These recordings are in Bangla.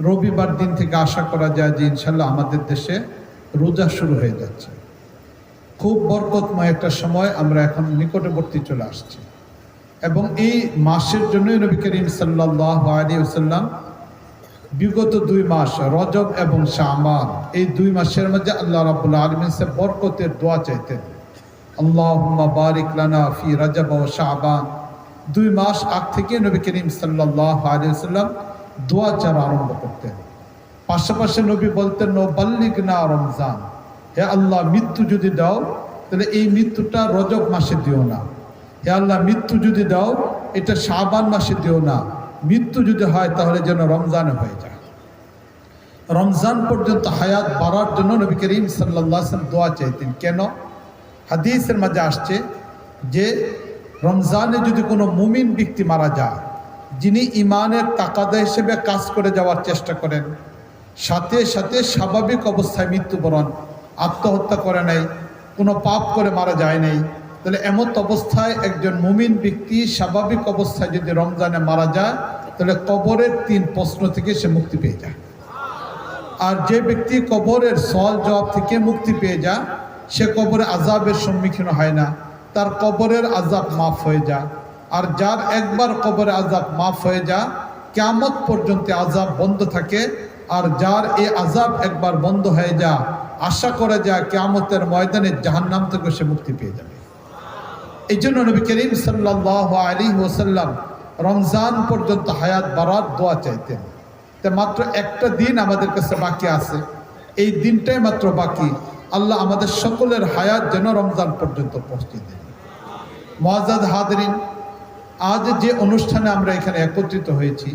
রবিবার দিন থেকে আশা করা যায় যে ইনশাল্লাহ আমাদের দেশে রোজা শুরু হয়ে যাচ্ছে। খুব বরকতময় একটা সময় আমরা এখন নিকটবর্তী চলে আসছি। এবং এই মাসের জন্যই নবী করিম সাল্লাহ বিগত দুই মাস রজব এবং শামান এই দুই মাসের মধ্যে আল্লাহ রাবুল আলমিন সে বরকতের দোয়া চাইতেন। আল্লাহ বারিক লানা ফি রজব ও শাহবান দুই মাস আগ থেকে নবী করিম সাল্লাহ আলী সাল্লাম দোয়া চার আরম্ভ করতেন। পাশাপাশি নবী বলতেন নো বাল্লিক না রমজান, হে আল্লাহ, মৃত্যু যদি দাও, তাহলে এই মৃত্যুটা রজব মাসে দিও না। হে আল্লাহ, মৃত্যু যদি দাও, এটা শাবান মাসে দিও না। মৃত্যু যদি হয়, তাহলে যেন রমজানে হয়ে যায়। রমজান পর্যন্ত হায়াত বাড়ার জন্য নবী করিম সাল্লাহ দোয়া চাইতেন। কেন? হাদিসের মাঝে আসছে যে, রমজানে যদি কোনো মুমিন ব্যক্তি মারা যায় যিনি ইমানের তাকাদা হিসেবে কাজ করে যাওয়ার চেষ্টা করেন, সাথে সাথে স্বাভাবিক অবস্থায় মৃত্যুবরণ, আত্মহত্যা করে নাই, কোনো পাপ করে মারা যায় নাই, তাহলে এমত অবস্থায় একজন মুমিন ব্যক্তি স্বাভাবিক অবস্থায় যদি রমজানে মারা যায়, তাহলে কবরের তিন প্রশ্ন থেকে সে মুক্তি পেয়ে যায়। আর যে ব্যক্তি কবরের সওয়াল জবাব থেকে মুক্তি পেয়ে যায়, সে কবরে আজাবের সম্মুখীন হয় না, তার কবরের আজাব মাফ হয়ে যায়। আর যার একবার কবরে আজাব মাফ হয়ে যা কেমত পর্যন্ত আজাব বন্ধ থাকে। আর যার এই আজাব একবার বন্ধ হয়ে যা আশা করা যা কেয়ামতের ময়দানে জাহান্নাম থেকে সে মুক্তি পেয়ে যাবে। এই জন্য নবী করিম সাল্লাহ আলী ওসাল্লাম রমজান পর্যন্ত হায়াত বাড়ার দোয়া চাইতেন। তা মাত্র একটা দিন আমাদের কাছে বাকি আছে। এই দিনটাই মাত্র বাকি। আল্লাহ আমাদের সকলের হায়াত যেন রমজান পর্যন্ত পৌঁছে দেন। মহাজাদ হাদরিন আজ যে অনুষ্ঠানে আমরা এখানে একত্রিত হয়েছি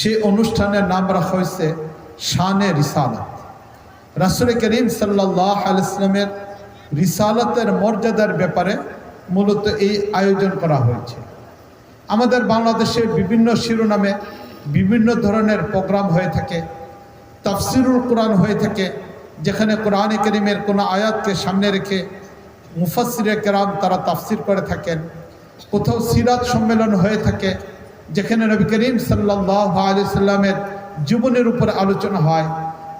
সেই অনুষ্ঠানের নাম রাখা হয়েছে শানে রিসালত। রাসুল করিম সাল্লাহ আলাইসলামের রিসালতের মর্যাদার ব্যাপারে মূলত এই আয়োজন করা হয়েছে। আমাদের বাংলাদেশে বিভিন্ন শিরোনামে বিভিন্ন ধরনের প্রোগ্রাম হয়ে থাকে, তাফসিরুল কোরআন হয়ে থাকে, যেখানে কোরআনে করিমের কোনো আয়াতকে সামনে রেখে মুফাসিরে কেরাম তারা তাফসির করে থাকেন। কোথাও সিরাত সম্মেলন হয়ে থাকে, যেখানে নবী করিম সাল্লাহ আলি সাল্লামের জীবনের উপর আলোচনা হয়,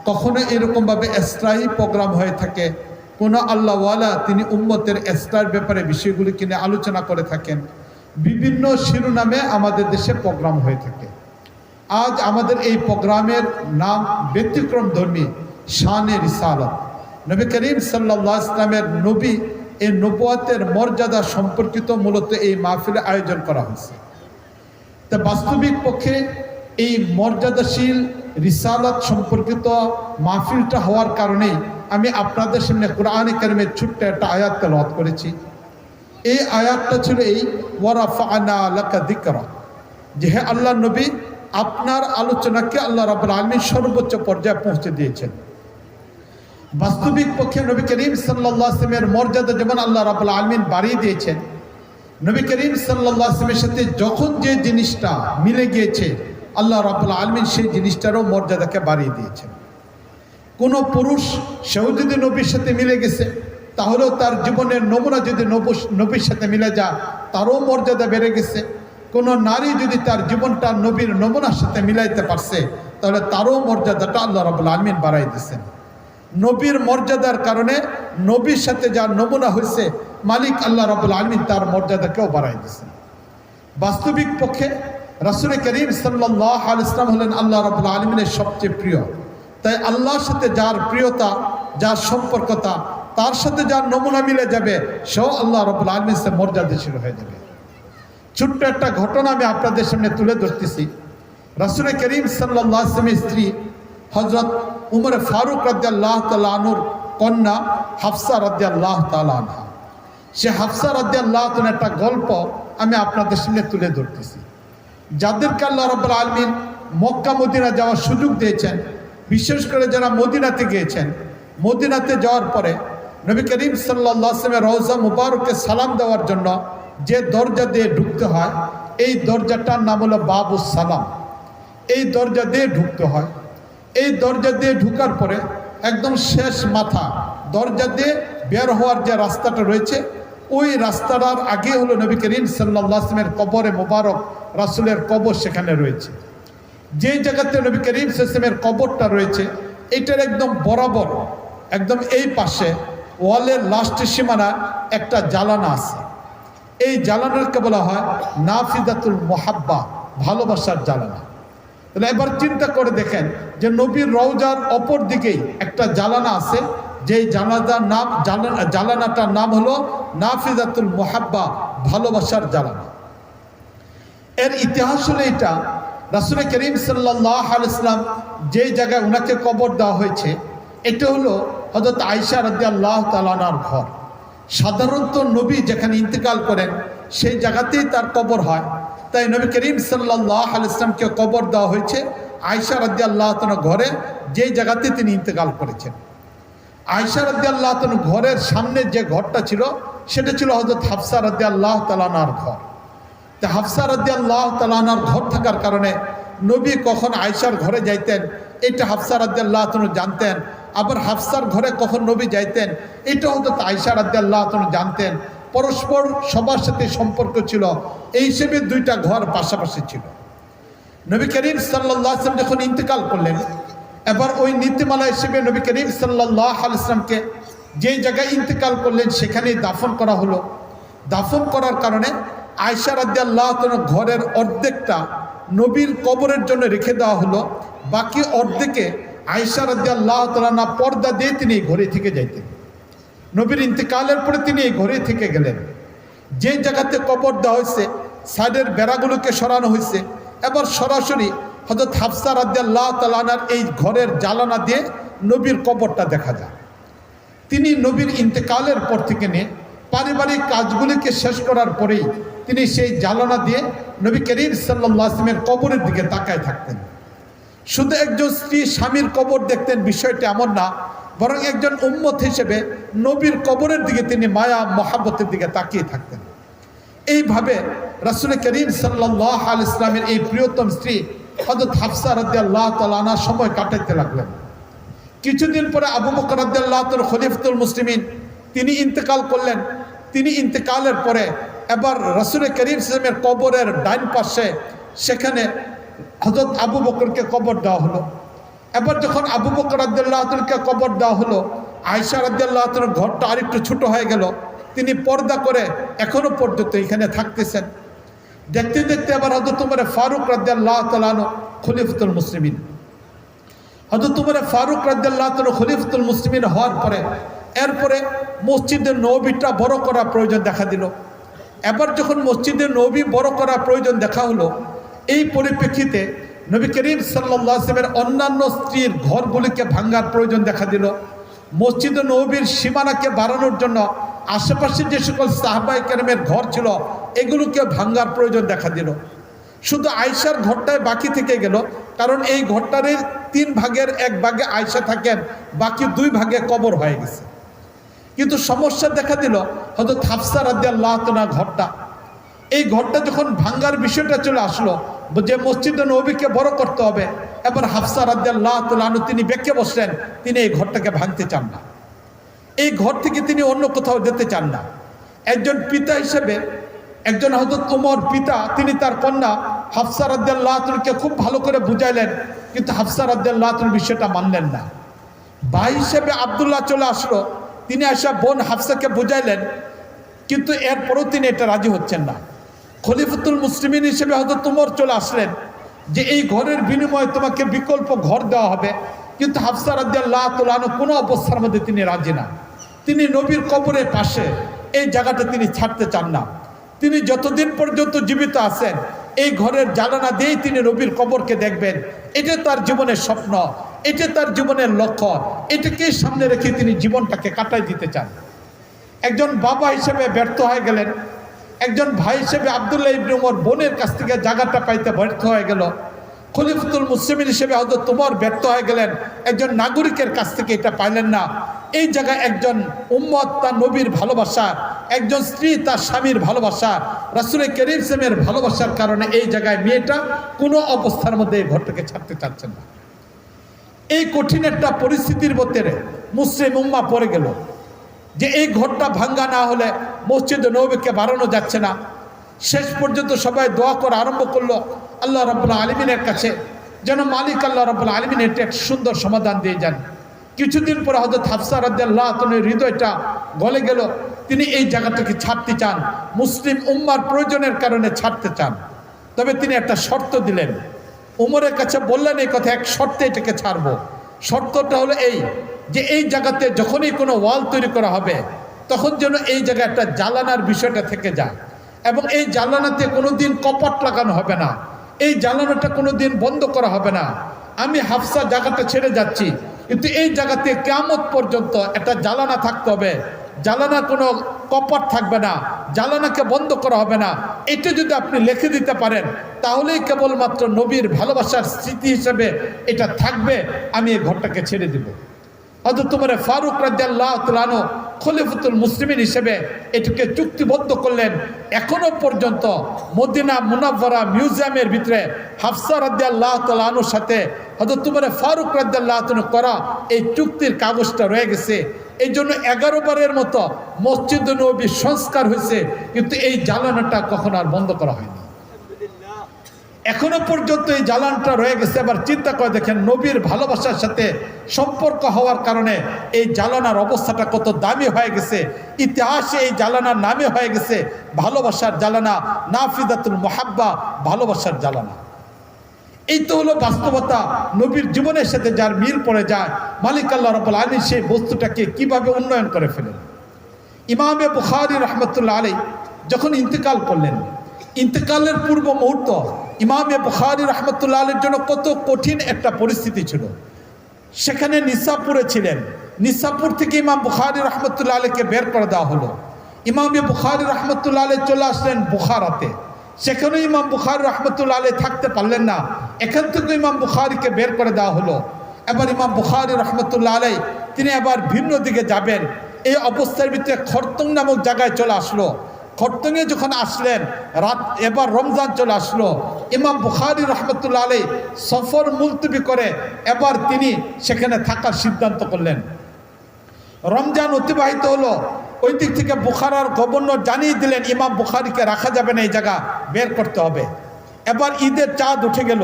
কখনো এরকমভাবে এস্ট্রাই প্রোগ্রাম হয়ে থাকে, কোনো আল্লাহওয়ালা তিনি উম্মতের এস্ট্রার ব্যাপারে বিষয়গুলি কিনে আলোচনা করে থাকেন। বিভিন্ন শিরোনামে আমাদের দেশে প্রোগ্রাম হয়ে থাকে। আজ আমাদের এই প্রোগ্রামের নাম ব্যতিক্রম ধর্মী, শানে রিসালত। নবী করিম সাল্লাহ ইসলামের নবী এই নবুয়াতের মর্যাদা সম্পর্কিত মূলত এই মাহফিলে আয়োজন করা হয়েছে। তা বাস্তবিক পক্ষে এই মর্যাদাশীল রিসালাত সম্পর্কিত মাহফিলটা হওয়ার কারণেই আমি আপনাদের সামনে কোরআনে কারিমের ছোট্ট একটা আয়াত তেলাওয়াত করেছি। এই আয়াতটা ছিল এই ওয়ারাফা আনা আলাকা যে হে আল্লাহ নবী, আপনার আলোচনাকে আল্লাহ রাবুল আলমী সর্বোচ্চ পর্যায়ে পৌঁছে দিয়েছেন। বাস্তবিক পক্ষে নবী করিম সাল্লাহ আসলামের মর্যাদা যেমন আল্লাহ রাবুল আলমিন বাড়িয়ে দিয়েছেন, নবী করিম সাল্লাহ আসলামের সাথে যখন যে জিনিসটা মিলে গিয়েছে, আল্লাহ রাবুল আলমিন সেই জিনিসটারও মর্যাদাকে বাড়িয়ে দিয়েছেন। কোনো পুরুষ সেও যদি নবীর সাথে মিলে গেছে, তাহলেও তার জীবনের নমুনা যদি নবীর সাথে মিলে যায়, তারও মর্যাদা বেড়ে গেছে। কোনো নারী যদি তার জীবনটা নবীর নমুনার সাথে মিলাইতে পারছে, তাহলে তারও মর্যাদাটা আল্লাহ রাবুল আলমিন বাড়াই দিয়েছেন। নবীর মর্যাদার কারণে নবীর সাথে যার নমুনা হয়েছে, মালিক আল্লাহ রাবুল আলমিন তার মর্যাদাকেও বাড়াই দিয়েছেন। বাস্তবিক পক্ষে রাসুল করিম সাল্লাহ আল ইসলাম হলেন আল্লাহ রাবুল আলমিনের সবচেয়ে প্রিয়। তাই আল্লাহর সাথে যার প্রিয়তা, যার সম্পর্কতা, তার সাথে যার নমুনা মিলে যাবে, সেও আল্লাহ রবুল আলমিন সে মর্যাদাশীল হয়ে যাবে। ছোট্ট একটা ঘটনা আমি আপনাদের সামনে তুলে ধরতেছি। রাসুল করিম সাল্লাহ আসলামের স্ত্রী হজরত উমর ফারুক রাজ্লাহ তালুর কন্যা হাফসা রাজ্লাহ তালহা সে হাফসা রাজ্লাহ একটা গল্প আমি আপনাদের সামনে তুলে ধরতেছি। যাদেরকে আল্লাহ রব্বুল আলমিন মক্কা মদিনা যাওয়ার সুযোগ দিয়েছেন, বিশেষ করে যারা মদিনাতে গিয়েছেন, মদিনাতে যাওয়ার পরে নবী করিম সাল্লাহ আসলামের রওজা মুবারককে সালাম দেওয়ার জন্য যে দরজা দিয়ে ঢুকতে হয়, এই দরজাটার নাম হলো বাবু সালাম। এই দরজা দিয়ে ঢুকতে হয় এই দরজা দিয়ে ঢুকার পরে একদম শেষ মাথা, দরজা দিয়ে বের হওয়ার যে রাস্তাটা রয়েছে, ওই রাস্তাটার আগে হলো নবী করিম সাল্লাহ কবরে মোবারক রাসুলের কবর সেখানে রয়েছে। যে জায়গাতে নবী করিম সাল্লামের কবরটা রয়েছে, এটার একদম বরাবর, একদম এই পাশে ওয়ালের লাস্টের সীমানা একটা জ্বালানা আছে। এই জ্বালানাকে বলা হয় নাফিদাতুল মোহাব্বা, ভালোবাসার জ্বালানা। তাহলে এবার চিন্তা করে দেখেন যে নবীর রওজার অপর দিকেই একটা জ্বালানা আছে, যেই জানাজার নাম জালানাটার নাম হলো নাফিদাতুল মোহাব্বা, ভালোবাসার জ্বালানা এর ইতিহাস হলো এটা রাসুল করিম সাল্লাহ আলাইসলাম যে জায়গায় ওনাকে কবর দেওয়া হয়েছে, এটা হলো হজরত আয়সা রাজি আল্লাহ তালানার ঘর। সাধারণত নবী যেখানে ইন্তেকাল করেন, সেই জায়গাতেই তার কবর হয়। তাই নবী করিম সাল্লাহ আলাইসলামকে কবর দেওয়া হয়েছে আয়সা রাজি আল্লাহ ঘরে, যেই জায়গাতে তিনি ইন্তেকাল করেছেন। আয়সা রাজি আল্লাহ ঘরের সামনে যে ঘরটা ছিল, সেটা ছিল হজরত হাফসা রাজি আল্লাহ তালানার ঘর। তা হাফসা রাজি আল্লাহ তালানার ঘর থাকার কারণে নবী কখন আয়সার ঘরে যাইতেন, এটা হাফসা রাজি আল্লাহ জানতেন। আবার হাফসার ঘরে কখন নবী যাইতেন, এটা হয়তো আয়সা রাজি আল্লাহ জানতেন। পরস্পর সবার সাথে সম্পর্ক ছিল। এই হিসেবে দুইটা ঘর পাশাপাশি ছিল। নবী করিম সাল্লাহ আসলাম যখন ইন্তেকাল করলেন, এবার ওই নীতিমালা হিসেবে নবী করিম সাল্লাহ আলাইসলামকে যেই জায়গায় ইন্তেকাল করলেন, সেখানেই দাফন করা হলো। দাফন করার কারণে আয়সা রাদ্দি আল্লাহ ঘরের অর্ধেকটা নবীর কবরের জন্য রেখে দেওয়া হলো। বাকি অর্ধেকে আয়সা রাদ্দি আল্লাহ তালা পর্দা দিয়ে তিনি ঘরে থেকে যাইতেন। নবীর ইন্তেকালের পরে তিনি এই ঘরে থেকে গেলেন। যে জায়গাতে কবর দেওয়া হয়েছে, সাইডের বেড়াগুলোকে সরানো হয়েছে। এবার সরাসরি হজরত হাফসা রাদ্দাল্লাহ তালানার এই ঘরের জ্বালানা দিয়ে নবীর কবরটা দেখা যায়। তিনি নবীর ইন্তেকালের পর থেকে নিয়ে পারিবারিক কাজগুলিকে শেষ করার পরেই তিনি সেই জ্বালানা দিয়ে নবী করিম সাল্লাহ আসলামের কবরের দিকে তাকায় থাকতেন। শুধু একজন স্ত্রী স্বামীর কবর দেখতেন, বিষয়টি এমন না। বরং একজন উম্মত হিসেবে নবীর কবরের দিকে তিনি মায়া, মহাব্বতের দিকে তাকিয়ে থাকতেন। এইভাবে রাসুল করিম সাল্লাহ আল ইসলামের এই প্রিয়তম স্ত্রী হজরত হাফসা রাদ্দাল্লাহ তালানা সময় কাটাইতে লাগলেন। কিছুদিন পরে আবু বকর রাদ্দাল্লাহ তোর খলিফতুল মুসলিমিন তিনি ইন্তেকাল করলেন। তিনি ইন্তেকালের পরে এবার রসুল করিম ইসলামের কবরের ডাইন পাশে সেখানে হজরত আবু বকরকে কবর দেওয়া হলো। এবার যখন আবু বকর রাদ্দাল্লাহকে কবর দেওয়া হলো আয়সা রাদ্দাল্লাহর ঘরটা আরেকটু ছোট হয়ে গেল। তিনি পর্দা করে এখনও পর্যন্ত এখানে থাকতেছেন। দেখতে দেখতে আবার হয়তো তোমার ফারুক রাদ্দাল্লাহ তালানো খলিফতুল মুসলিমিন। হয়তো তোমার ফারুক রাদ্দাল্লাহ তাল খলিফতুল মুসলিমিন হওয়ার পরে, এরপরে মসজিদের নবীটা বড় করা প্রয়োজন দেখা দিল। এবার যখন মসজিদের নবী বড় করা প্রয়োজন দেখা হলো, এই পরিপ্রেক্ষিতে নবী করিম সাল্লামের অন্যান্য স্ত্রীর ঘরগুলিকে ভাঙ্গার প্রয়োজন দেখা দিল। মসজিদ নবীর সীমানাকে বাড়ানোর জন্য আশেপাশে যে সকল সাহাবাই কেরামের ঘর ছিল, এগুলোকে ভাঙ্গার প্রয়োজন দেখা দিল। শুধু আয়সার ঘরটায় বাকি থেকে গেল, কারণ এই ঘরটার তিন ভাগের এক ভাগে আয়সা থাকেন, বাকি দুই ভাগে কবর হয়ে গেছে। কিন্তু সমস্যা দেখা দিল হয়তো থাফসা রাদ্দি আল্লাহ ঘরটা। এই ঘরটা যখন ভাঙ্গার বিষয়টা চলে আসলো, যে মসজিদে নবীকে বড় করতে হবে, এবার হাফসা তালু তিনি বেঁকে বসলেন, তিনি এই ঘরটাকে ভাঙতে চান না। এই ঘর থেকে তিনি অন্য কোথাও যেতে চান না। একজন পিতা হিসেবে, একজন হজরত উমর পিতা, তিনি তার কন্যা হাফসা রাদ্দাল্লাহকে খুব ভালো করে বুঝাইলেন, কিন্তু হাফসা রাদ্দাল্লাহ বিষয়টা মানলেন না। ভাই হিসেবে আবদুল্লাহ চলে আসলো, তিনি আসা বোন হাফসাকে বুঝাইলেন, কিন্তু এরপরেও তিনি এটা রাজি হচ্ছেন না। খলিফতুল মুসলিমিন হিসেবে হয়তো তোমার চলে আসলেন, যে এই ঘরের বিনিময়ে তোমাকে বিকল্প ঘর দেওয়া হবে। কিন্তু হাফসা রাজ্লাহ তোলানো কোনো অবস্থার মধ্যে তিনি রাজি না। তিনি নবীর কবরের পাশে এই জায়গাটা তিনি ছাড়তে চান না। তিনি যতদিন পর্যন্ত জীবিত আছেন, এই ঘরের জ্বালানা দিয়েই তিনি নবীর কবরকে দেখবেন। এটা তার জীবনের স্বপ্ন, এটা তার জীবনের লক্ষ্য, এটাকে সামনে রেখে তিনি জীবনটাকে কাটাই দিতে চান। একজন বাবা হিসেবে ব্যর্থ হয়ে গেলেন একজন ভাই হিসেবে আবদুল্লাহ ইবনে উমর বোনের কাছ থেকে জায়গাটা পাইতে ব্যর্থ হয়ে গেল। খলিফতুল মুসলিমিন হিসেবে হয়তো তোমার ব্যর্থ হয়ে গেলেন। একজন নাগরিকের কাছ থেকে এটা পাইলেন না। এই জায়গায় একজন উম্মত তার নবীর ভালোবাসা, একজন স্ত্রী তার স্বামীর ভালোবাসা, রাসুল করিম সেমের ভালোবাসার কারণে এই জায়গায় মেয়েটা কোনো অবস্থার মধ্যে এই ঘরটাকে ছাড়তে চাচ্ছেন না। এই কঠিন একটা পরিস্থিতির মধ্যে মুসলিম উম্মা পড়ে গেল। যে এই ঘরটা ভাঙ্গা না হলে মসজিদ নবীকে বাড়ানো যাচ্ছে না। শেষ পর্যন্ত সবাই দোয়া করা আরম্ভ করল আল্লাহ রব্লা আলমিনের কাছে। যেন মালিক আল্লাহ রব্বুল আলমিন এটা একটা সুন্দর সমাধান দিয়ে যান। কিছুদিন পরে হয়তো হাফসা রাজ্লাহ হৃদয়টা গলে গেল। তিনি এই জায়গাটাকে ছাড়তে চান। মুসলিম উম্মার প্রয়োজনের কারণে ছাড়তে চান। তবে তিনি একটা শর্ত দিলেন। উমরের কাছে বললেন এই কথা, এক শর্তে এটাকে ছাড়বো। শর্তটা হলো এই যে এই জায়গাতে যখনই কোনো ওয়াল তৈরি করা হবে, তখন যেন এই জায়গায় একটা জ্বালানার বিষয়টা থেকে যায়। এবং এই জ্বালানাতে কোনো দিন কপাট লাগানো হবে না, এই জ্বালানাটা কোনো দিন বন্ধ করা হবে না। আমি হাফসা জায়গাটা ছেড়ে যাচ্ছি, কিন্তু এই জায়গাতে কেমত পর্যন্ত একটা জ্বালানা থাকতে হবে। জ্বালানা কোনো কপাট থাকবে না, জ্বালানাকে বন্ধ করা হবে না। এটা যদি আপনি লিখে দিতে পারেন, তাহলেই কেবলমাত্র নবীর ভালোবাসার স্মৃতি হিসেবে এটা থাকবে। আমি এই ঘরটাকে ছেড়ে দিব। হয়তো তোমার ফারুক রাজ্লাহ তুলানো খলিফুতুল মুসলিমিন হিসেবে এটিকে চুক্তিবদ্ধ করলেন। এখনও পর্যন্ত মদিনা মুনাফরা মিউজিয়ামের ভিতরে হাফসা রাজ্লাহ তালুর সাথে হয়তো তোমার ফারুক রাজ্লাহ করা এই চুক্তির কাগজটা রয়ে গেছে। এই জন্য এগারো বারের মতো মসজিদ নবী সংস্কার হয়েছে, কিন্তু এই জ্বালানাটা কখনো আর বন্ধ করা হয়নি। এখনও পর্যন্ত এই জ্বালানটা রয়ে গেছে। এবার চিন্তা করে দেখেন, নবীর ভালোবাসার সাথে সম্পর্ক হওয়ার কারণে এই জ্বালানার অবস্থাটা কত দামি হয়ে গেছে। ইতিহাসে এই জ্বালানার নামে হয়ে গেছে, ভালোবাসার জ্বালানা, নাফিদাতুল মোহাব্বা, ভালোবাসার জ্বালানা। এই তো হলো বাস্তবতা, নবীর জীবনের সাথে যার মিল পড়ে যায়, মালিক আল্লাহ রব্বুল আলী সেই বস্তুটাকে কীভাবে উন্নয়ন করে ফেলেন। ইমামে বুখারি রহমতুল্লাহ আলী যখন ইন্তেকাল করলেন, ইন্তেকালের পূর্ব মুহূর্ত ইমামে বুখারি রহমতুল্লাহ আলীর জন্য কত কঠিন একটা পরিস্থিতি ছিল। সেখানে নিসাপুরে ছিলেন। নিসাপুর থেকে ইমাম বুখারি রহমতুল্লাহ আলীকে বের করে দেওয়া হলো। ইমামে বুখারি রহমতুল্লাহ আলী চলে আসলেন বুখারাতে। সেখানে ইমাম বুখারি রহমতুল্লাহ আলী থাকতে পারলেন না। এখান থেকে ইমাম বুখারিকে বের করে দেওয়া হলো। এবার ইমাম বুখারি রহমতুল্লাহ আলাই তিনি আবার ভিন্ন দিকে যাবেন। এই অবস্থার ভিতরে খরতং নামক জায়গায় চলে আসলো। খরতংয়ে যখন আসলেন, রাত এবার রমজান চলে আসলো। ইমাম বুখারি রহমতুল্লাহ আলী সফর মুলতবি করে এবার তিনি সেখানে থাকার সিদ্ধান্ত করলেন। রমজান অতিবাহিত হলো, ওই দিক থেকে বুখারার গভর্নর জানিয়ে দিলেন, ইমাম বুখারিকে রাখা যাবে না, এই জায়গা বের করতে হবে। এবার ঈদের চাঁদ উঠে গেল।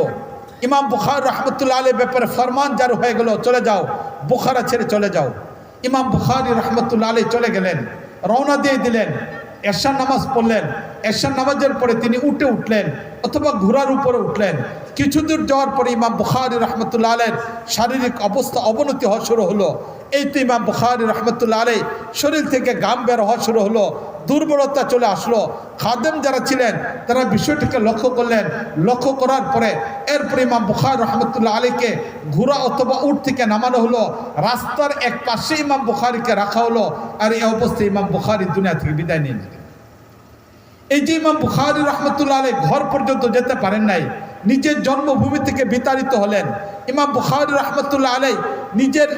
ইমাম বুখার রহমতুল্লাহ আলী ব্যাপারে ফরমান জারি হয়ে গেল, চলে যাও, বুখারা ছেড়ে চলে যাও। ইমাম বুখারি রহমতুল্লাহ আলী চলে গেলেন, রওনা দিয়ে দিলেন এরশান নামাজ পড়লেন এশা নামাজের পরে তিনি উঠে উঠলেন অথবা ঘোড়ার উপরে উঠলেন। কিছু দূর যাওয়ার পরে ইমাম বুখারি রহমতুল্লা আলের শারীরিক অবস্থা অবনতি হওয়া শুরু হলো। এই তো ইমাম বুখারি রহমতুল্লাহ আলী শরীর থেকে গাম বের হওয়া শুরু হলো, দুর্বলতা চলে আসলো। খাদেম যারা ছিলেন, তারা বিষয়টিকে লক্ষ্য করলেন। লক্ষ্য করার পরে এরপরে ইমাম বুখার রহমতুল্লাহ আলীকে ঘোড়া অথবা উঠ থেকে নামানো হলো। রাস্তার এক পাশে ইমাম বুখারিকে রাখা হলো আর এই অবস্থায় ইমাম বুখারি দুনিয়া থেকে বিদায় নিয়ে নিলেন। এই যে ইমাম বুখারি রহমতুল্লাহ আলী ঘর পর্যন্ত যেতে পারেন নাই নিজের জন্মভূমি থেকে বিতাড়িত হলেন। ইমাম বুখারি রহমতুল্লাহ আলাই নিজের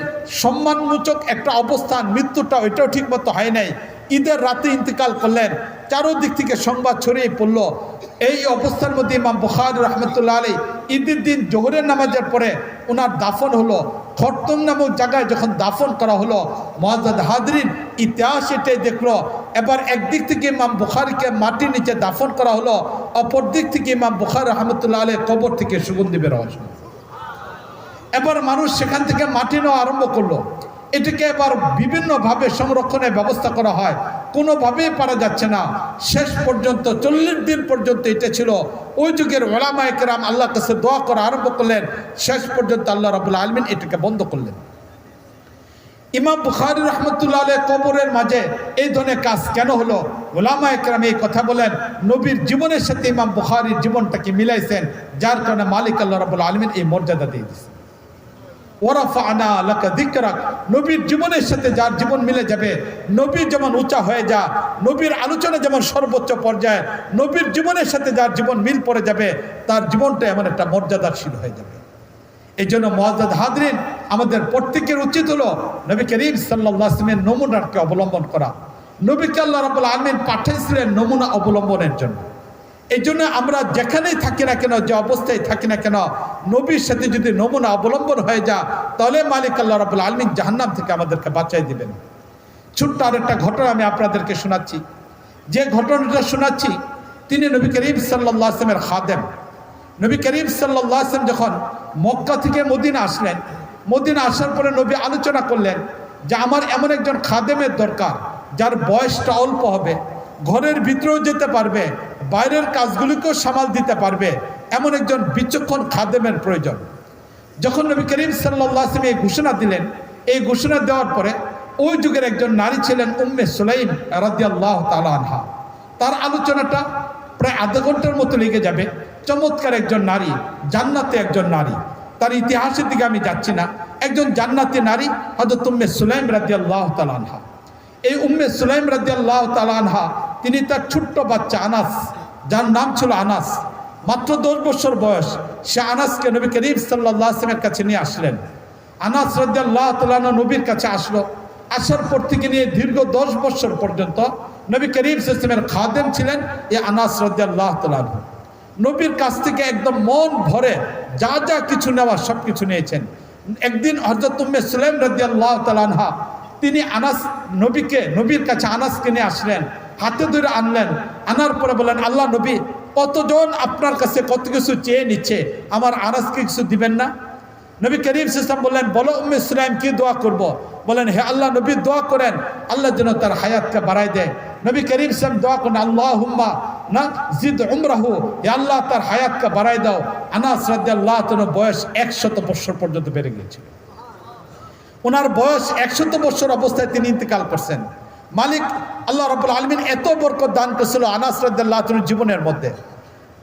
সম্মানমূচক একটা অবস্থান, মৃত্যুটা ওইটাও ঠিক মতো হয় নাই। ঈদের রাতে ইন্তেকাল করলেন। চারোদিক থেকে সংবাদ ছড়িয়ে পড়ল। এই অবস্থার মধ্যে ইমাম বুখার রহমতুল্লাহ আলী ঈদের দিন জোহরের নামাজের পরে ওনার দাফন হলো। খরতম নামক জায়গায় যখন দাফন করা হলো মহাজাদ হাদরিন ইতিহাস এটাই দেখল। এবার একদিক থেকে ইমাম বুখারিকে মাটির নিচে দাফন করা হলো অপর দিক থেকে ইমাম বুখার রহমতুল্লাহ আলী কবর থেকে সুগন্ধি বের হওয়া এবার মানুষ সেখান থেকে মাটি নেওয়া আরম্ভ করল। এটিকে এবার বিভিন্নভাবে সংরক্ষণের ব্যবস্থা করা হয়। কোনোভাবেই পারা যাচ্ছে না। শেষ পর্যন্ত, চল্লিশ দিন পর্যন্ত এটা ছিল। ওই যুগের ওলামা একরাম আল্লাহ কাছে দোয়া করা আরম্ভ করলেন। শেষ পর্যন্ত আল্লাহ রাবুল আলমিন এটাকে বন্ধ করলেন। ইমাম বুখারি রহমতুল্লাহ আলহ কবরের মাঝে এই ধরনের কাজ কেন হলো? ওলামা একরাম এই কথা বলেন, নবীর জীবনের সাথে ইমাম বুখারির জীবনটাকে মিলাইছেন, যার কারণে মালিক আল্লাহ রাবুল আলমিন এই মর্যাদা দিয়ে দিয়েছেন। ওরাফানা লাকা দিকরাক নবীর জীবনের সাথে যার জীবন মিলে যাবে, নবী যেমন উঁচা হয়ে যা, নবীর আলোচনা যেমন সর্বোচ্চ পর্যায়ে, নবীর জীবনের সাথে যার জীবন মিল পড়ে যাবে, তার জীবনটা এমন একটা মর্যাদাশীল হয়ে যাবে। এই জন্য মহাজাদ হাদরিন আমাদের প্রত্যেকের উচিত হলো নবী করিম সাল্লামের নমুনাকে অবলম্বন করা। নবী আল্লাহ রাবুল আলমিন পাঠিয়েছিলেন নমুনা অবলম্বনের জন্য। এই জন্য আমরা যেখানেই থাকি না কেন, যে অবস্থায় থাকি না কেন, নবীর সাথে যদি নমুনা অবলম্বন হয়ে যা তাহলে মালিক আল্লাহ রাবুল আলমিন জাহান্নাম থেকে আমাদেরকে বাঁচাই দিবেন। ছোট্ট আরেকটা ঘটনা আমি আপনাদেরকে শোনাচ্ছি। যে ঘটনাটা শোনাচ্ছি, তিনি নবী করিম সাল্লাহ আসলামের খাদেম। নবী করিম সাল্লাম যখন মক্কা থেকে মদিনা আসলেন, মদিনা আসার পরে নবী আলোচনা করলেন যে আমার এমন একজন খাদেমের দরকার, যার বয়সটা অল্প হবে, ঘরের ভিতরেও যেতে পারবে বাইরের কাজগুলিকেও সামাল দিতে পারবে এমন একজন বিচক্ষণ খাদেমের প্রয়োজন। যখন নবী করিম সাল্লাম এই ঘোষণা দিলেন, এই ঘোষণা দেওয়ার পরে ওই যুগের একজন নারী ছিলেন উম্মে সুলাইম রাদিয়াল্লাহ তালা আনহা। তার আলোচনাটা প্রায় আধা ঘণ্টার মতো লেগে যাবে। চমৎকার একজন নারী, জান্নাতে একজন নারী। তার ইতিহাসের দিকে আমি যাচ্ছি না। একজন জান্নাতি নারী হয়তো উম্মে সুলাইম রাদিয়াল্লাহ তালা আনহা। এই উম্মে সুলাইম রাদিয়াল্লাহ তালা আনহা, তিনি তার ছোট্ট বাচ্চা আনাস, যার নাম ছিল আনাস। মাত্র দশ বছর বয়স, সে আনাসকে নবী করিম সাল্লাহ কাছে নিয়ে আসলেন। আনাস রাজ্লাহ তালানা নবীর কাছে আসলো। আসার পর থেকে নিয়ে দীর্ঘ দশ বছর পর্যন্ত নবী করিম ইসলামের খাদেম ছিলেন এই আনাস রাজ্লাহ তালান নবীর কাছ থেকে একদম মন ভরে যা যা কিছু নেওয়া সব কিছু নিয়েছেন। একদিন হজরত উম্মে সুলাইম রাজিয়াল্লাহ তালানহা তিনি আনাস নবীকে, নবীর কাছে আনাসকে নিয়ে আসলেন, হাতে ধরে আনলেন, আনার পরে বলেন আল্লাহ নবী, কতজন আপনার কাছে কত কিছু চেয়ে নিচ্ছে? আমার আনাসকে কিছু দিবেন না? নবী করিম ইসলাম বললেন, বলো উম্মে ইসলাম কি দোয়া করব। বলেন হে আল্লাহ নবী, দোয়া করেন, আল্লাহ যেন তার হায়াতকে বাড়াই দেয়। নবী করিম ইসলাম দোয়া করেন আল্লাহ হুম্মা না জিদ উমরাহু, হে আল্লাহ তার হায়াতকে বাড়াই দাও। আনাস রাজ্লাহ তোর বয়স একশত বৎসর পর্যন্ত বেড়ে গিয়েছিল। ওনার বয়স একশত বৎসর অবস্থায় তিনি ইন্তেকাল করছেন। মালিক আল্লাহ রবুল আলমিন এত বরকত দান করেছিল আনাস রাজ্লাহ জীবনের মধ্যে।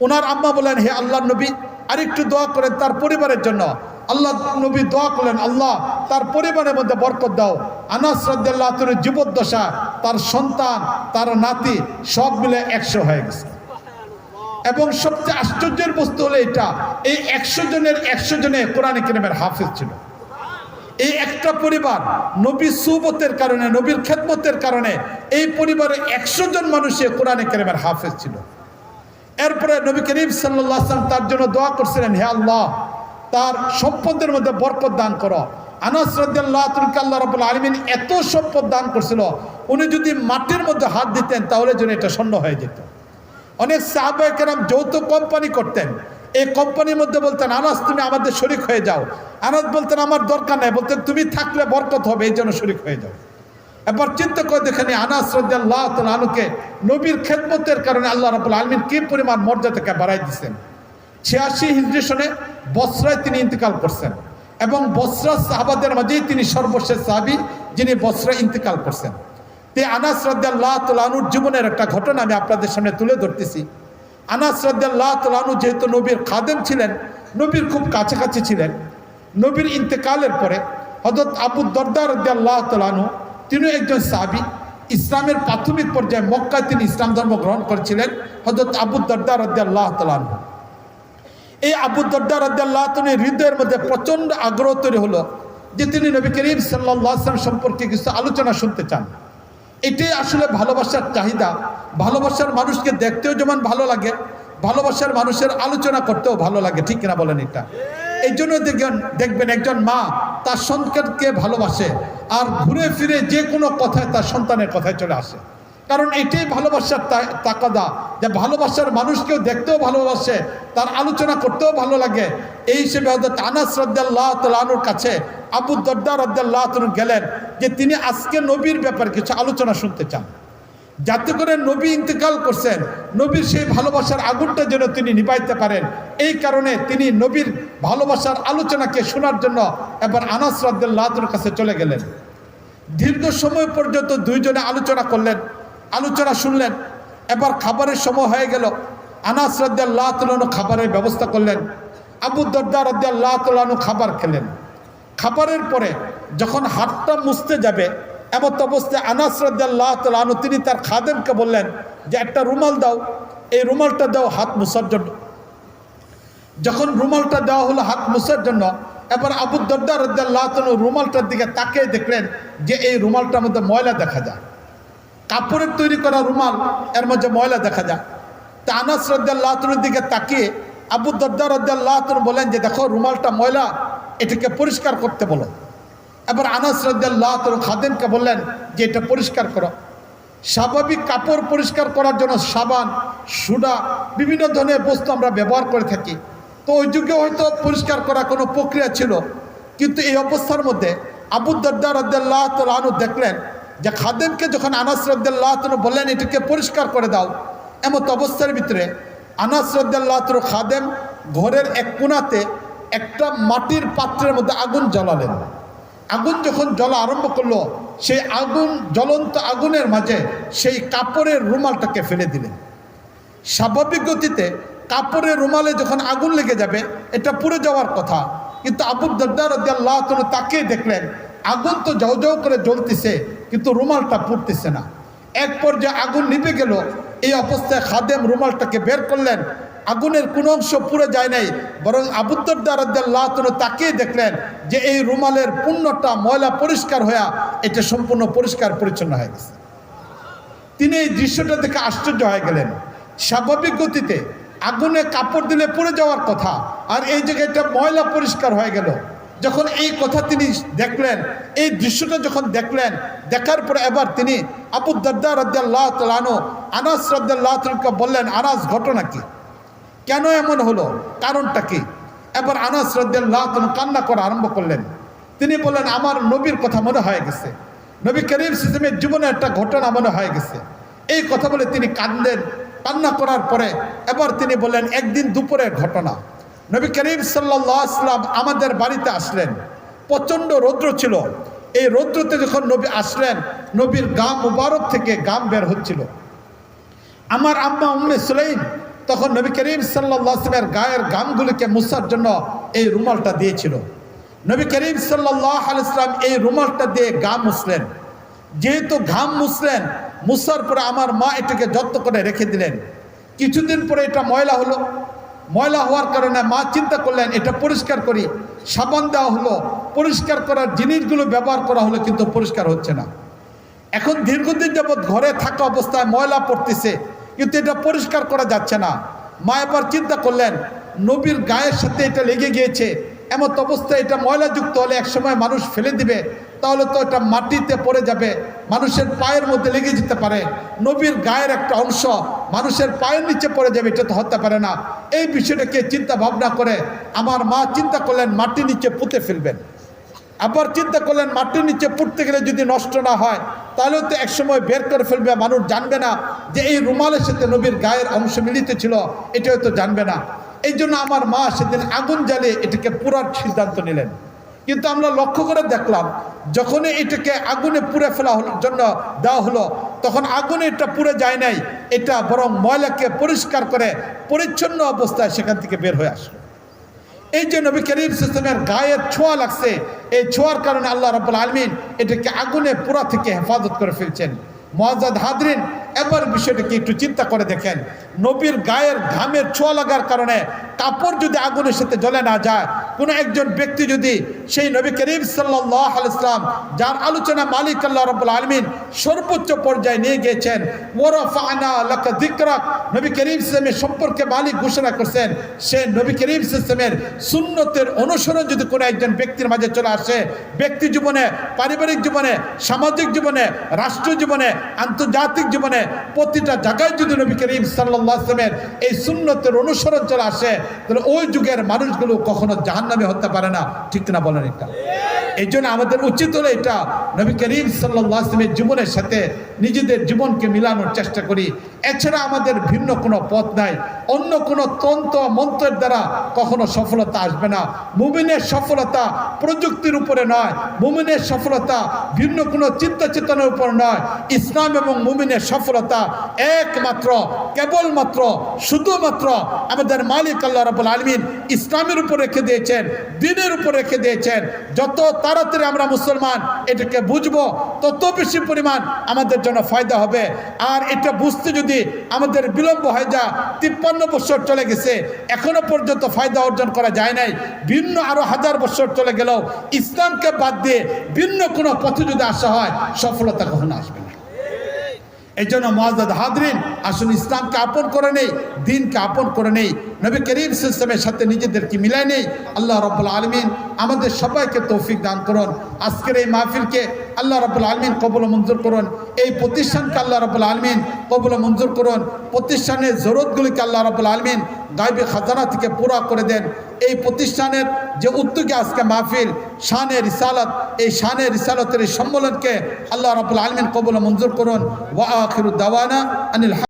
ওনার আম্মা বলেন, হে আল্লাহ নবী, আরেকটু দোয়া করেন তার পরিবারের জন্য। আল্লাহ নবী দোয়া করলেন, আল্লাহ, তার পরিবারের মধ্যে বরকত দাও। আনাস রাজ্লাহ জীবদ্দশা, তার সন্তান, তার নাতি, সব মিলে একশো হয়ে গেছে। এবং সবচেয়ে আশ্চর্যের বস্তু হলো এটা, এই একশো জনের একশো জনে কোরআন কিরমের হাফিজ ছিল। এই একটা পরিবার নবী সুবতের কারণে, নবীর খেদমতের কারণে এই পরিবারে একশো জন মানুষে কোরআনে কেরেমের হাফেজ ছিল। এরপরে নবী করিম সাল্লাম তার জন্য দোয়া করছিলেন, হে আল্লাহ, তার সম্পদের মধ্যে বরকত দান করো। আনাস তুলকে আল্লাহ রবুল আলমিন এত সম্পদ দান করছিল, উনি যদি মাটির মধ্যে হাত দিতেন, তাহলে যেন এটা স্বর্ণ হয়ে যেত। অনেক সাহাবাহাম যৌথ কোম্পানি করতেন এই কোম্পানির মধ্যে বলতেন, আনাস, তুমি আমাদের শরিক হয়ে যাও। আনাস বলতেন, আমার দরকার নেই। বলতেন, তুমি থাকলে বরকত হবে, এই জন্য শরিক হয়ে যাও। এবার চিন্তা করে দেখেনি আনাস আনুকে নবীর খেদমতের কারণে আল্লাহ রাবুল আলমিন কি পরিমাণ মর্যাদাকে বাড়াই দিচ্ছেন ছিয়াশি হিজড়ি সনে বসরায় তিনি ইন্তেকাল করছেন এবং বসরা সাহাবাদের মাঝেই তিনি সর্বশেষ সাহাবি যিনি বসরা ইন্তেকাল করছেন। তে আনাস রদ্দাল্লাহ তালুর জীবনের একটা ঘটনা আমি আপনাদের সামনে তুলে ধরতেছি। আনাস তালু যেহেতু নবীর খাদেম ছিলেন, নবীর খুব কাছাকাছি ছিলেন, নবীর ইন্তেকালের পরে হজরত আবু দর্দা রদ্দাল্লাহ তালু তিনি একজন সাবি ইসলামের প্রাথমিক পর্যায়ে মক্কায় তিনি ইসলাম ধর্ম গ্রহণ করেছিলেন হজরত আবু দর্দা রদ্দাল্লাহ তালু এই আবু দর্দা রদ্দাল্লাহ তিনি হৃদয়ের মধ্যে প্রচণ্ড আগ্রহ তৈরি হলো যে তিনি নবী করিম সাল্লাম সম্পর্কে কিছু আলোচনা শুনতে চান। এটাই আসলে ভালোবাসার চাহিদা। ভালোবাসার মানুষকে দেখতেও যেমন ভালো লাগে, ভালোবাসার মানুষের আলোচনা করতেও ভালো লাগে, ঠিক কিনা বলেন এটা? এই জন্য দেখবেন দেখবেন একজন মা তার সন্তানকে ভালোবাসে, আর ঘুরে ফিরে যে কোনো কথায় তার সন্তানের কথায় চলে আসে। কারণ এটাই ভালোবাসার তাকাদা, যে ভালোবাসার মানুষকেও দেখতেও ভালোবাসে, তার আলোচনা করতেও ভালো লাগে। এই হিসেবে হয়তো আনাস রদ্দাল্লাহ তালুর কাছে, আবু দর্দা রদ্দাল্লাহ তালু গেলেন যে তিনি আজকে নবীর ব্যাপারে কিছু আলোচনা শুনতে চান। যাতে করে নবী ইন্তেকাল করছেন, নবীর সেই ভালোবাসার আগুনটা যেন তিনি নিবাইতে পারেন। এই কারণে তিনি নবীর ভালোবাসার আলোচনাকে শোনার জন্য এবার আনাস রদ্দাল্লাহর কাছে চলে গেলেন। দীর্ঘ সময় পর্যন্ত দুইজনে আলোচনা করলেন। আলোচনা শুনলেন। এবার খাবারের সময় হয়ে গেল। আনাস রদ্দাল্লাহ তালু খাবারের ব্যবস্থা করলেন। আবু দর্দা রদ্দাল্লাহ তালু খাবার খেলেন। খাবারের পরে যখন হাতটা মুছতে যাবে, এমত অবস্থায় আনাস রদ্দাল্লাহ তালু তিনি তার খাদেমকে বললেন যে, একটা রুমাল দাও। এই রুমালটা দাও হাত মুছার জন্য। যখন রুমালটা দেওয়া হলো হাত মুছার জন্য, এবার আবু দর্দা রদ্দাল্লাহ তালু রুমালটার দিকে তাকিয়ে দেখলেন যে, এই রুমালটার মধ্যে ময়লা দেখা যায়। কাপড়ের তৈরি করা রুমাল এর মধ্যে ময়লা দেখা যায়। তা আনাস রদ্দাল্লাহতুনের দিকে তাকিয়ে আবু দর্দা রদ্দাল্লাহতুন বলেন যে, দেখো, রুমালটা ময়লা, এটাকে পরিষ্কার করতে বলো। এবার আনাস রদ্দাল্লাহতুন খাদেমকে বললেন যে, এটা পরিষ্কার করো। স্বাভাবিক কাপড় পরিষ্কার করার জন্য সাবান, সুডা, বিভিন্ন ধরনের বস্তু আমরা ব্যবহার করে থাকি। তো ওই যুগে হয়তো পরিষ্কার করা কোনো প্রক্রিয়া ছিল। কিন্তু এই অবস্থার মধ্যে আবুদ্দার রদ্দাল্লাহ তালু দেখলেন যে খাদেমকে যখন আনাস রদ্দাল্লাহ বললেন, এটাকে পরিষ্কার করে দাও। এমত অবস্থার ভিতরে আনাস রদ্দাল্লাহ খাদেম ঘরের এক কোণাতে একটা মাটির পাত্রের মধ্যে আগুন জ্বালালেন। আগুন যখন জ্বলা আরম্ভ করল, সেই আগুন, জ্বলন্ত আগুনের মাঝে সেই কাপড়ের রুমালটাকে ফেলে দিলেন। স্বাভাবিক গতিতে কাপড়ের রুমালে যখন আগুন লেগে যাবে, এটা পুড়ে যাওয়ার কথা। কিন্তু আবু দরদার তাকে দেখলেন, আগুন তো যাও যাও করে জ্বলতেছে কিন্তু রুমালটা পুড়তেছে না। এক পর্যায়ে আগুন নিভে গেল। এই অবস্থায় খাদেম রুমালটাকে বের করলেন। আগুনের কোনো অংশ পুড়ে যায় নাই, বরং আবুদ্দার তাকেই দেখলেন যে এই রুমালের পূর্ণটা ময়লা পরিষ্কার হয়ে এটা সম্পূর্ণ পরিষ্কার পরিচ্ছন্ন হয়ে গেছে। তিনি এই দৃশ্যটা দেখে আশ্চর্য হয়ে গেলেন। স্বাভাবিক গতিতে আগুনে কাপড় দিলে পড়ে যাওয়ার কথা, আর এই জায়গাটা ময়লা পরিষ্কার হয়ে গেল। যখন এই কথা তিনি দেখলেন, এই দৃশ্যটা যখন দেখলেন, দেখার পরে এবার তিনি আবু দর্দা রদ্দাল্লাহ তালানো আনাস রদ্দাল্লাহ তালকে বললেন, আনাস, ঘটনা কি? কেন এমন হলো? কারণটা কি? এবার আনাস রদ্দাল্লাহ তালু কান্না করা আরম্ভ করলেন। তিনি বললেন, আমার নবীর কথা মনে হয়ে গেছে। নবী করিম সিস্টেমের জীবনে একটা ঘটনা মনে হয়ে গেছে। এই কথা বলে তিনি কান্দেন কান্না করার পরে এবার তিনি বললেন, একদিন দুপুরের ঘটনা। নবী করিম সাল্লাম আমাদের বাড়িতে আসলেন। প্রচণ্ড রৌদ্র ছিল। এই রৌদ্রতে যখন নবী আসলেন, নবীর গাম মুবারক থেকে গাম বের হচ্ছিল। আমার আম্মা উম্মে সুলাইম তখন নবী করিম সাল্লামের গায়ের গামগুলিকে মুসার জন্য এই রুমালটা দিয়েছিল। নবী করিম আলাইসলাম এই রুমালটা দিয়ে গাম মুসলেন যেহেতু ঘাম মুসলেন মুসার পরে আমার মা এটাকে যত্ন করে রেখে দিলেন। কিছুদিন পরে এটা ময়লা হলো। ময়লা হওয়ার কারণে মা চিন্তা করলেন, এটা পরিষ্কার করি। সাবান দেওয়া হলো, পরিষ্কার করার জিনিসগুলো ব্যবহার করা হলো, কিন্তু পরিষ্কার হচ্ছে না। এখন দীর্ঘদিন যাবৎ ঘরে থাকা অবস্থায় ময়লা পড়তেছে, কিন্তু এটা পরিষ্কার করা যাচ্ছে না। মা এবার চিন্তা করলেন, নবীর গায়ের সাথে এটা লেগে গিয়েছে। এমন অবস্থায় এটা ময়লাযুক্ত হলে একসময় মানুষ ফেলে দিবে। তাহলে তো এটা মাটিতে পড়ে যাবে। মানুষের পায়ের মধ্যে লেগে যেতে পারে। নবীর গায়ের একটা অংশ মানুষের পায়ের নিচে পড়ে যাবে, এটা তো হতে পারে না। এই বিষয়টাকে চিন্তা ভাবনা করে আমার মা চিন্তা করলেন মাটি নিচে পুঁতে ফেলবেন। আবার চিন্তা করলেন, মাটির নিচে পুড়তে গেলে যদি নষ্ট না হয়, তাহলেও তো একসময় বের করে ফেলবে। মানুষ জানবে না যে এই রুমালের সাথে নবীর গায়ের অংশ মিলিত ছিল এটা হয়তো জানবে না। এই জন্য আমার মা সেদিন আগুন জ্বালিয়ে এটাকে পুরার সিদ্ধান্ত নিলেন। কিন্তু আমরা লক্ষ্য করে দেখলাম, যখনই এটাকে আগুনে পুড়ে ফেলা জন্য দেওয়া হলো, তখন আগুনে এটা পুড়ে যায় নাই, এটা বরং ময়লাকে পরিষ্কার করে পরিচ্ছন্ন অবস্থায় সেখান থেকে বের হয়ে আসলো। এই যে নবী সিস্টেমের গায়ের ছোঁয়া লাগছে, এই ছোঁয়ার কারণে আল্লাহ রব্বুল আলমিন এটাকে আগুনে পুরা থেকে হেফাজত করে ফেলছেন। মহাজাদ হাদরিন এবার বিষয়টাকে একটু চিন্তা করে দেখেন। নবীর গায়ের ঘামের ছোঁয়া লাগার কারণে কাপড় যদি আগুনের সাথে জ্বলে না যায়, কোনো একজন ব্যক্তি যদি সেই নবী করিম সাল্লাহ ইসলাম যার আলোচনা মালিক আল্লাহ রব্বুল আলমিন সর্বোচ্চ পর্যায়ে নিয়ে গিয়েছেন ওরফানা লাকা দিকরাক নবী করিম ইসলামের সম্পর্কে মালিক ঘোষণা করছেন, সে নবী করিম ইসলামের সুন্নতের অনুসরণ যদি কোনো একজন ব্যক্তির মাঝে চলে আসে, ব্যক্তি জীবনে, পারিবারিক জীবনে, সামাজিক জীবনে রাষ্ট্র জীবনে, আন্তর্জাতিক জীবনে প্রতিটা জায়গায় যদি নবী করিম সাল্লাহ আসলামের এই সুন্নতের অনুসরণ চলে আসে, তাহলে ওই যুগের মানুষগুলো কখনো জাহান্নামে হতে পারে না। ঠিক না বলেন এটা? এই জন্য আমাদের উচিত হলো এটা নবী করিম সাল্লাহ আসলামের জীবনের সাথে নিজেদের জীবনকে মিলানোর চেষ্টা করি। এছাড়া আমাদের ভিন্ন কোনো পথ নাই। অন্য কোনো তন্ত্র মন্ত্রের দ্বারা কখনো সফলতা আসবে না। মুমিনের সফলতা প্রযুক্তির উপরে নয়। মুমিনের সফলতা ভিন্ন কোনো চিন্তা চেতনার উপর নয়। ইসলাম এবং মুমিনের সফলতা একমাত্র, কেবলমাত্র, শুধুমাত্র আমাদের মালিক আল্লাহ রাবুল আলমিন ইসলামের উপর রেখে দিয়েছেন, দিনের উপর রেখে দিয়েছেন। যত তাড়াতাড়ি আমরা মুসলমান এটাকে বুঝব তত বেশি পরিমাণ আমাদের জন্য ফায়দা হবে। আর এটা বুঝতে যদি আমাদের বিলম্ব হয়ে যা তিপ্পান্ন বছর চলে গেছে, এখনও পর্যন্ত ফায়দা অর্জন করা যায় নাই। ভিন্ন আরও হাজার বছর চলে গেলেও ইসলামকে বাদ দিয়ে ভিন্ন কোনো পথে যদি আসা হয়, সফলতা কখনো আসবে না। এই জন্য মহাজাদ হাদরিন আসুন ইসলামকে আপন করে নেই, দিনকে আপন করে নেই। নবী করিম সিস্টেমের সাথে নিজেদেরকে মিলাই নেই। আল্লাহ রব্বুল আলমিন আমাদের সবাইকে তৌফিক দান করুন। আজকের এই মাহফিলকে আল্লাহ রব্বুল আলমিন কবল মঞ্জুর করুন। এই প্রতিষ্ঠানকে আল্লাহ রব্বুল আলমিন কবল মঞ্জুর করুন। প্রতিষ্ঠানের জরুরতগুলিকে আল্লাহ রব্বুল আলমিন গাইবে খাজানা থেকে পুরা করে দেন। এই প্রতিষ্ঠানের যে উদ্যোগে আজকে মাহফিল, শানের রিসালত, এই শানের রিসালতের এই সম্মেলনকে আল্লাহ রবুল আলমিন কবুল মঞ্জুর করুন। ওয়া আখিরুদ্দাওয়ানা আনিল